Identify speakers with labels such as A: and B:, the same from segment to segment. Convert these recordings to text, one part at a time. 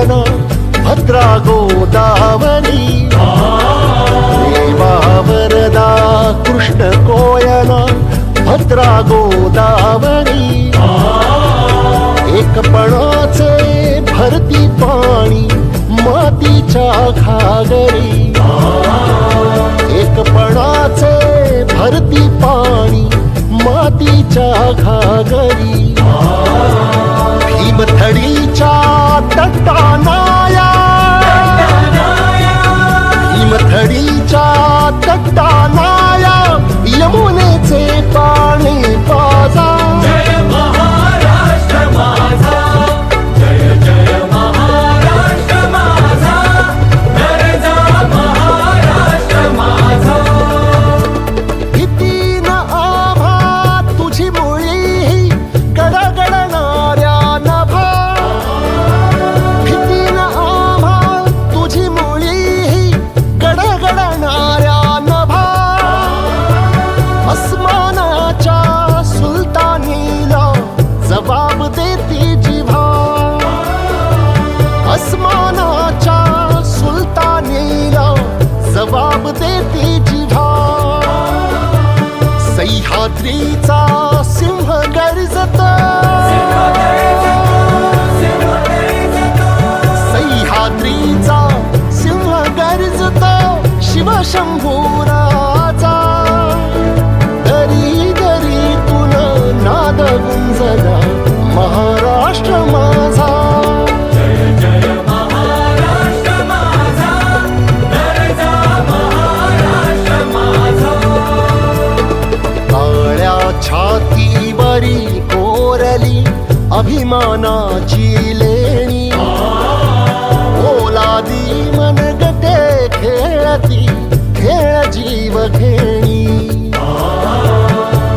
A: भद्रा गोदावरी। वरदा कृष्ण कोयना भद्रा गोदावरी। एकपणाचे भरती पाणी मातीच्या खागरी एकपणाचे भरती पाणी मातीच्या खागरी अभिमानाची लेणी. ओलादी मनगटे खेळती खेळ जीव घेणी.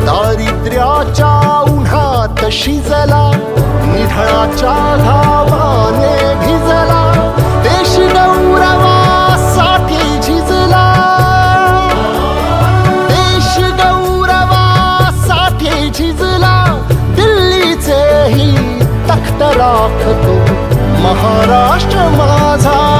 A: दारिद्र्याच्या उन्हात शिजला निधळाच्या घा महाराष्ट्र माझा.